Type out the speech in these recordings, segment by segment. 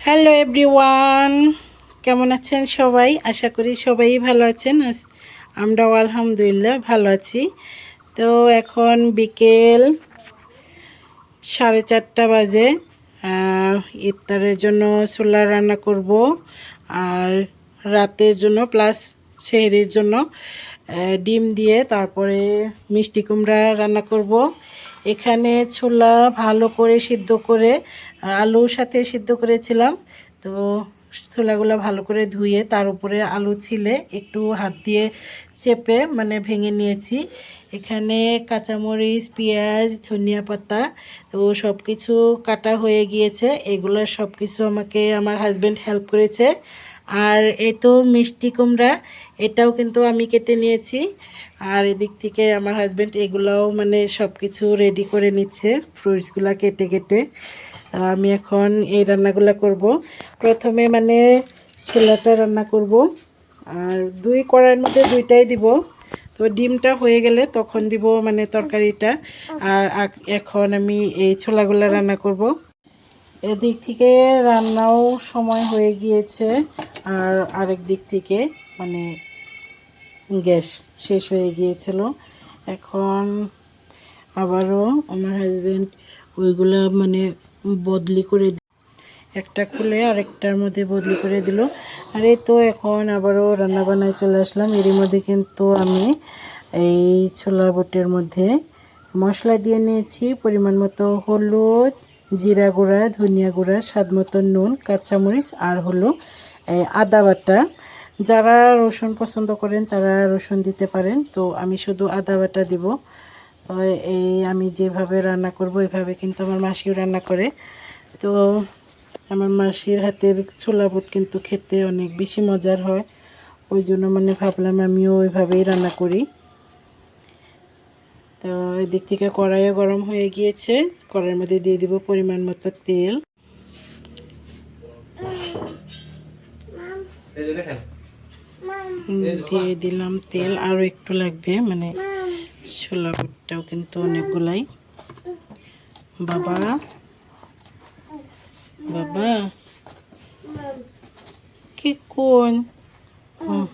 Hello everyone কেমন আছেন সবাই? আশা করি সবাই ভালো আছেন। আমরাও আলহামদুলিল্লাহ ভালো আছি। তো এখন বিকেল সাড়ে চারটা বাজে। ইফতারের জন্য সোলার রান্না করব। আর রাতের জন্য প্লাস সেহরির জন্য ডিম দিয়ে তারপরে মিষ্টি কুমড়া রান্না করব। এখানে ছোলা ভালো করে সিদ্ধ করে, আলুর সাথে সিদ্ধ করেছিলাম। তো ছোলাগুলো ভালো করে ধুয়ে তার উপরে আলু ছিলে, একটু হাত দিয়ে চেপে মানে ভেঙে নিয়েছি। এখানে কাঁচামরিচ, পেঁয়াজ, ধনিয়া পাতা, তো সব কিছু কাটা হয়ে গিয়েছে। এগুলো সব কিছু আমাকে, আমার হাজব্যান্ড হেল্প করেছে। আর এই তো মিষ্টি কুমড়া, এটাও কিন্তু আমি কেটে নিয়েছি। আর এদিক থেকে আমার হাজব্যান্ড এগুলাও মানে সব কিছু রেডি করে নিচ্ছে ফ্রুটসগুলা কেটে কেটে। আমি এখন এই রান্নাগুলো করব। প্রথমে মানে ছোলাটা রান্না করব। আর দুই কড়াইয়ের মধ্যে দুইটাই দিব। তো ডিমটা হয়ে গেলে তখন দিব মানে তরকারিটা। আর এখন আমি এই ছোলাগুলো রান্না করব। এদিক থেকে রান্নাও সময় হয়ে গিয়েছে। আর আরেক দিক থেকে মানে গ্যাস শেষ হয়ে গিয়েছিল। এখন আবারও আমার হাজব্যান্ড ওইগুলা মানে বদলি করে একটা খুলে আরেকটার মধ্যে বদলি করে দিল। আর এই তো এখন আবারও রান্না বান্নায় চলে আসলাম। এরই মধ্যে কিন্তু আমি এই ছোলা বুটের মধ্যে মশলা দিয়ে নিয়েছি। পরিমাণ মতো হলুদ, জিরা গুঁড়া, ধনিয়া গুঁড়া, স্বাদ মতো নুন, কাঁচামরিচ আর হলো আদা বাটা। যারা রসুন পছন্দ করেন, তারা রসুন দিতে পারেন। তো আমি শুধু আদা বাটা দিব। এই আমি যেভাবে রান্না করব এইভাবে কিন্তু আমার মাসিও রান্না করে। তো আমার মাসির হাতের ছোলা বুট কিন্তু খেতে অনেক বেশি মজার হয়। ওই জন্য মানে ভাবলাম আমিও ওইভাবেই রান্না করি। তো এদিক থেকে কড়াইও গরম হয়ে গিয়েছে। কড়াইয়ের মধ্যে দিয়ে দিব পরিমাণ মতো তেল। দিয়ে দিলাম তেল আরও একটু লাগবে মানে ছোলা বুটটাও কিন্তু অনেকগুলাই। বাবা। বাবা। কি কোন? হুম।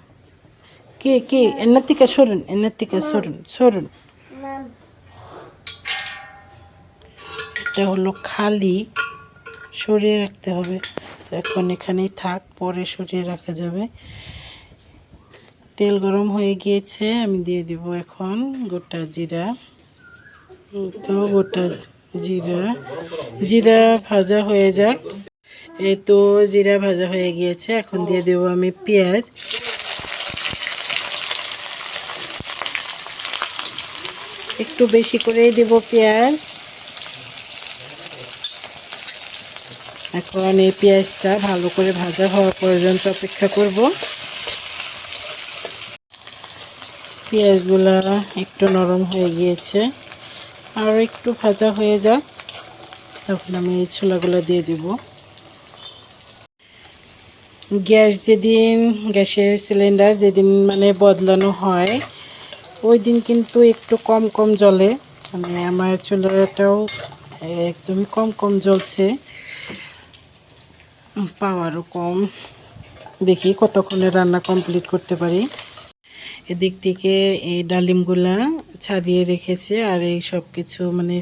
কে কে? এনার থেকে সরুন এনার থেকে সরুন। সরুন এটা হলো খালি সরিয়ে রাখতে হবে। এখন এখানেই থাক, পরে সরিয়ে রাখা যাবে। তেল গরম হয়ে গিয়েছে, আমি দিয়ে দিব এখন গোটা জিরা। তো গোটা জিরা। জিরা ভাজা হয়ে যাক। এই তো জিরা ভাজা হয়ে গিয়েছে, এখন দিয়ে দেব আমি পেঁয়াজ। একটু বেশি করেই দেব পেঁয়াজ। এখন এই পেঁয়াজটা ভালো করে ভাজা হওয়া পর্যন্ত অপেক্ষা করব। পেঁয়াজগুলো একটু নরম হয়ে গিয়েছে। আর একটু ভাজা হয়ে যাক, তখন আমি এই ছোলাগুলো দিয়ে দিব। গ্যাস যেদিন, গ্যাসের সিলিন্ডার যেদিন মানে বদলানো হয়, ওই দিন কিন্তু একটু কম কম জ্বলে। মানে আমার চুলাটাও একদমই কম কম জ্বলছে। পাওয়ারও কম। দেখি কতক্ষণে রান্না কমপ্লিট করতে পারি। এদিক থেকে এই ডালিমগুলা ছাড়িয়ে রেখেছে আর এই সব কিছু মানে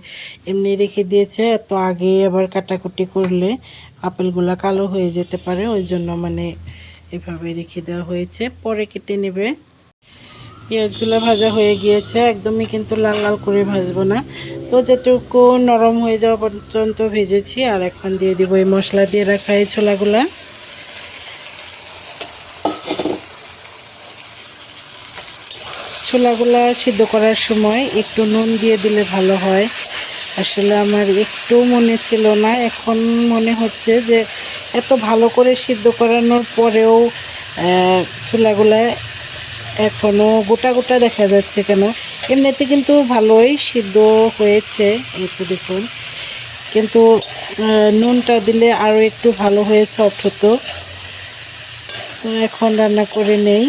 এমনি রেখে দিয়েছে। এত আগে আবার কাটাকুটি করলে আপেলগুলা কালো হয়ে যেতে পারে, ওই জন্য মানে এভাবে রেখে দেওয়া হয়েছে। পরে কেটে নেবে। পেঁয়াজগুলো ভাজা হয়ে গিয়েছে। একদমই কিন্তু লাল লাল করে ভাজবো না। তো যেটুকু নরম হয়ে যাওয়া পর্যন্ত ভেজেছি, আর এখন দিয়ে দিব এই মশলা দিয়ে রাখা এই ছোলাগুলা। ছোলাগুলা সিদ্ধ করার সময় একটু নুন দিয়ে দিলে ভালো হয়। আসলে আমার একটু মনে ছিল না, এখন মনে হচ্ছে যে এত ভালো করে সিদ্ধ করানোর পরেও ছোলাগুলা এখনও গোটা গোটা দেখা যাচ্ছে কেন? এমনিতে কিন্তু ভালোই সিদ্ধ হয়েছে একটু দেখুন। কিন্তু নুনটা দিলে আরও একটু ভালো হয়ে সফট হতো। এখন রান্না করে নেই।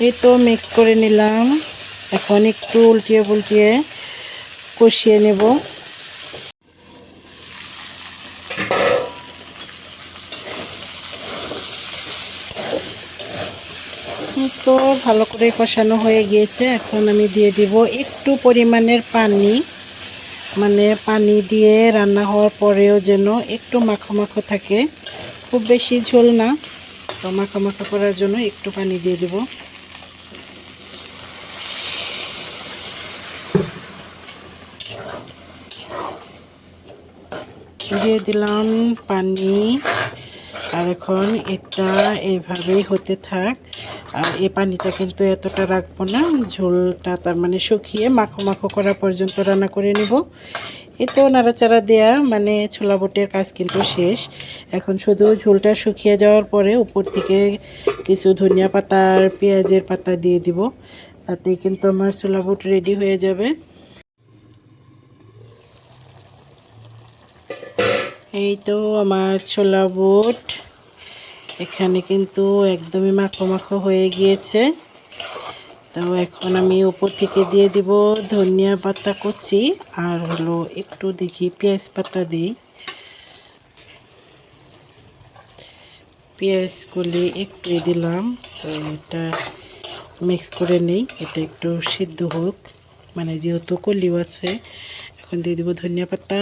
এই তো মিক্স করে নিলাম। এখন একটু উল্টিয়ে পুলটিয়ে কষিয়ে নেব তো ভালো করে কষানো হয়ে গিয়েছে। এখন আমি দিয়ে দিব একটু পরিমাণের পানি। মানে পানি দিয়ে রান্না হওয়ার পরেও যেন একটু মাখো মাখো থাকে। খুব বেশি ঝোল না, তো মাখো মাখো করার জন্য একটু পানি দিয়ে দেব। দিয়ে দিলাম পানি। আর এখন এটা এইভাবেই হতে থাক। আর এই পানিটা কিন্তু এতটা রাখব না, ঝোলটা তার মানে শুকিয়ে মাখো মাখো করা পর্যন্ত রান্না করে নিব। এই তো নাড়াচাড়া দেয়া মানে ছোলা বুটের কাজ কিন্তু শেষ। এখন শুধু ঝোলটা শুকিয়ে যাওয়ার পরে উপর থেকে কিছু ধনিয়া পাতা আর পেঁয়াজের পাতা দিয়ে দিব, তাতেই কিন্তু আমার ছোলা বুট রেডি হয়ে যাবে। এই তো আমার ছোলা বুট এখানে কিন্তু একদমই মাখো মাখো হয়ে গিয়েছে। তো এখন আমি উপর থেকে দিয়ে দিব ধনিয়া পাতা কুচি, আর হলো একটু দেখি পেঁয়াজ পাতা দিই। পেঁয়াজগুলি একটু দিলাম, তো এটা মিক্স করে নেই, এটা একটু সিদ্ধ হোক। মানে যেহেতু কলিও আছে, এখন দিয়ে দিব ধনিয়া পাতা।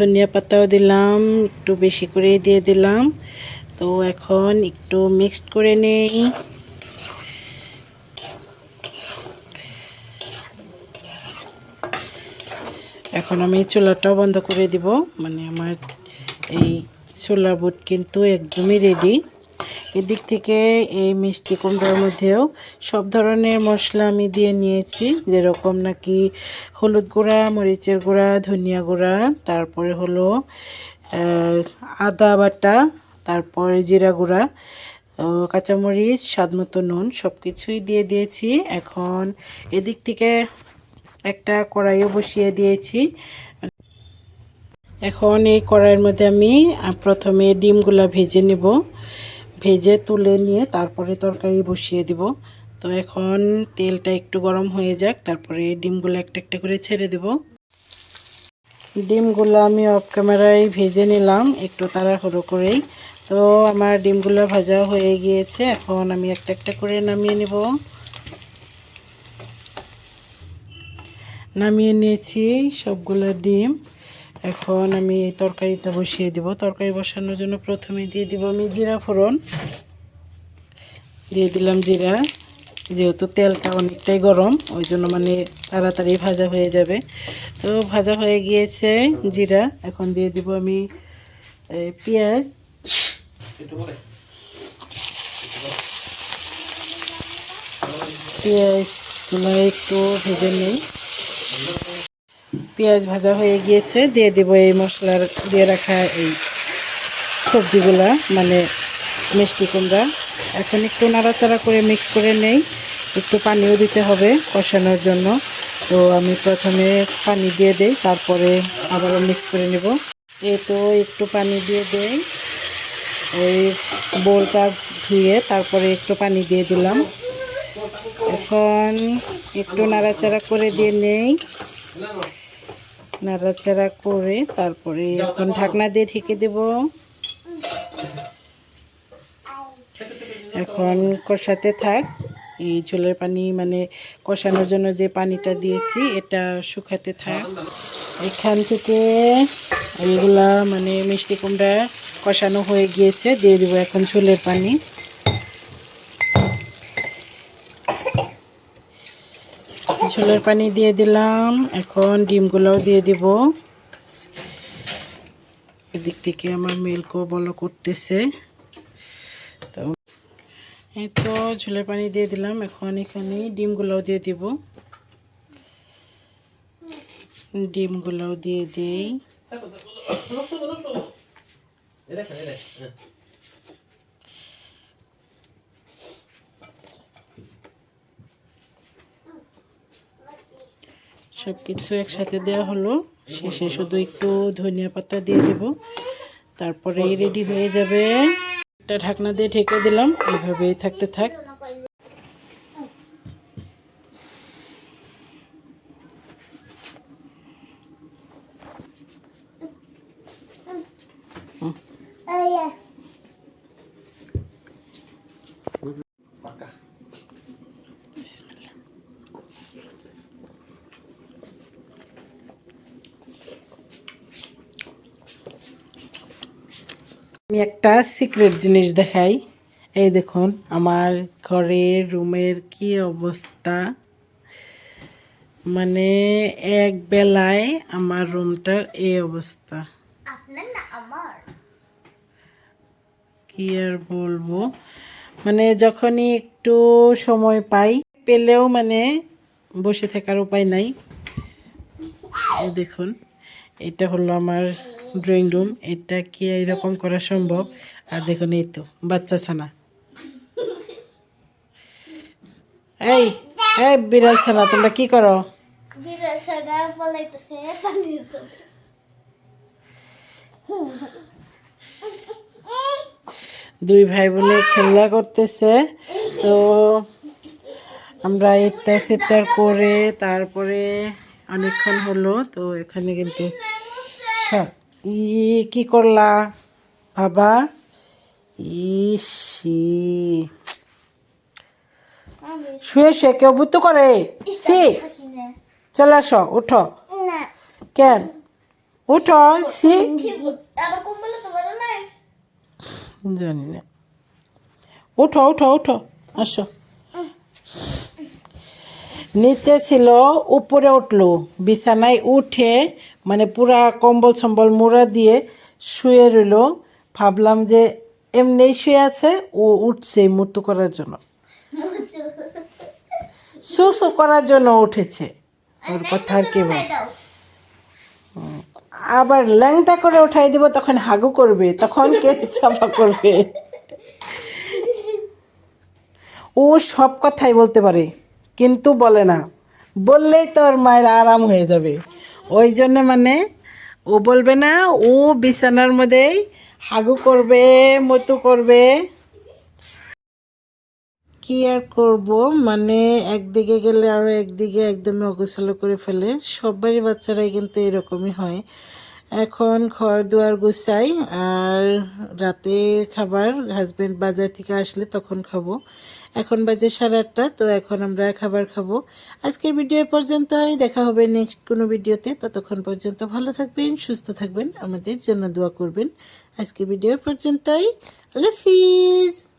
ধনিয়া পাতাও দিলাম, একটু বেশি করে দিয়ে দিলাম। তো এখন একটু মিক্সড করে নেই। এখন আমি চুলাটাও বন্ধ করে দিব। মানে আমার এই ছোলা বুট কিন্তু একদমই রেডি এদিক থেকে এই মিষ্টি কুমড়ার মধ্যেও সব ধরনের মশলা আমি দিয়ে নিয়েছি, যেরকম নাকি হলুদ গুঁড়া, মরিচের গুঁড়া, ধনিয়া গুঁড়া, তারপরে হলো আদা বাটা, তারপরে জিরা গুঁড়া কাঁচামরিচ, স্বাদ মতো নুন সব কিছুই দিয়ে দিয়েছি। এখন এদিক থেকে একটা কড়াইও বসিয়ে দিয়েছি। এখন এই কড়াইয়ের মধ্যে আমি প্রথমে ডিমগুলা ভেজে নেব। ভেজে তুলে নিয়ে তারপরে তরকারি বসিয়ে দিব। তো এখন তেলটা একটু গরম হয়ে যাক, তারপরে ডিমগুলো একটা একটা করে ছেড়ে দেব। ডিমগুলো আমি অফ ক্যামেরায় ভেজে নিলাম, একটু তাড়াহুড়ো করেই। তো আমার ডিমগুলো ভাজা হয়ে গিয়েছে, এখন আমি একটা একটা করে নামিয়ে নেব। নামিয়ে নিয়েছি সবগুলো ডিম। এখন আমি এই তরকারিটা বসিয়ে দিব। তরকারি বসানোর জন্য প্রথমে দিয়ে দিব আমি জিরা ফোড়ন। দিয়ে দিলাম জিরা, যেহেতু তেলটা অনেকটাই গরম, ওই জন্য মানে তাড়াতাড়ি ভাজা হয়ে যাবে। তো ভাজা হয়ে গিয়েছে জিরা। এখন দিয়ে দিব আমি পেঁয়াজ। পেঁয়াজগুলো একটু ভেজে নেই। পেঁয়াজ ভাজা হয়ে গিয়েছে, দিয়ে দেব এই মশলার, দিয়ে রাখা এই সবজিগুলা মানে মিষ্টি কুমড়া। এখন একটু নাড়াচাড়া করে মিক্স করে নেই, একটু পানিও দিতে হবে কষানোর জন্য। তো আমি প্রথমে পানি দিয়ে দেই, তারপরে আবারও মিক্স করে নেব। এই তো একটু পানি দিয়ে দেই। ওই বোলটা ধুয়ে তারপরে একটু পানি দিয়ে দিলাম। এখন একটু নাড়াচাড়া করে দিয়ে নেই। নাড়াচাড়া করে তারপরে এখন ঢাকনা দিয়ে ঢেকে দেব। এখন কষাতে থাক। এই ঝোলের পানি মানে কষানোর জন্য যে পানিটা দিয়েছি, এটা শুকাতে থাক। এখান থেকে এইগুলা মানে মিষ্টি কুমড়া কষানো হয়ে গিয়েছে। দিয়ে দেবো এখন ঝোলের পানি। ঝোলের পানি দিয়ে দিলাম। এখন ডিমগুলোও দিয়ে দিব। এদিক থেকে আমার মিল্কও বলো করতেছে। তো এই তো ঝোলের পানি দিয়ে দিলাম। এখন এখানে ডিমগুলোও দিয়ে দিব। ডিমগুলোও দিয়ে দিই। সব কিছু একসাথে দেওয়া হলো। শেষে শুধু একটু ধনিয়া পাতা দিয়ে দেব। তারপরে রেডি হয়ে যাবে। একটা ঢাকনা দিয়ে ঢেকে দিলাম। এইভাবেই থাকতে থাক। আমি একটা সিক্রেট জিনিস দেখাই। এই দেখুন আমার ঘরের রুমের কি অবস্থা? মানে এক বেলায় আমার রুমটার এই অবস্থা। কি আর বলব? মানে যখনই একটু সময় পাই পেলেও মানে বসে থাকার উপায় নাই। এই দেখুন এটা হলো আমার ড্রয়িং রুম এটা কি এরকম করা সম্ভব? আর দেখুন এই তো বাচ্চা ছানা। এই এই বিড়াল ছানা তোমরা কি করো? দুই ভাই বোনে খেলা করতেছে তো আমরা ইফতার সিফতার করে তারপরে অনেকক্ষণ হলো তো এখানে কিন্তু স- ই কি করলা? বাবা? ইসি। শুয়ে শুয়ে কেউ বুতো করে? সি। চলে আসো উঠো। কেন? উঠো সি। জানি না। উঠো উঠো উঠো আসো। নিচে ছিল উপরে উঠল। বিছানায় উঠে মানে পুরা কম্বল সম্বল মোড়া দিয়ে শুয়ে রইল। ভাবলাম যে এমনি শুয়ে আছে, ও উঠছে মুতু করার জন্য। সুসু করার জন্য উঠেছে। ওর কথা আর কি আবার ল্যাংটা করে উঠাই দিব, তখন হাগু করবে, তখন কে চাপা করবে। ও সব কথাই বলতে পারে, কিন্তু বলে না। বললেই তোর মায়ের আরাম হয়ে যাবে। ওই জন্য মানে ও বলবে না, ও বিছানার মধ্যেই হাগু করবে, মতো করবে। কি আর করব? মানে একদিকে গেলে আরও একদিকে একদমই অগোছালো করে ফেলে। সবারই বাচ্চারাই কিন্তু এরকমই হয়। এখন ঘর দুয়ার গুছাই আর রাতের খাবার হাজবেন্ড বাজার থেকে আসলে তখন খাব। এখন বাজে সাড়ে আটটা, তো এখন আমরা খাবার খাব। আজকের ভিডিও পর্যন্তই, দেখা হবে নেক্সট কোনো ভিডিওতে ততক্ষণ পর্যন্ত ভালো থাকবেন, সুস্থ থাকবেন, আমাদের জন্য দোয়া করবেন। আজকের ভিডিও পর্যন্তই। আল্লাহ হাফিজ।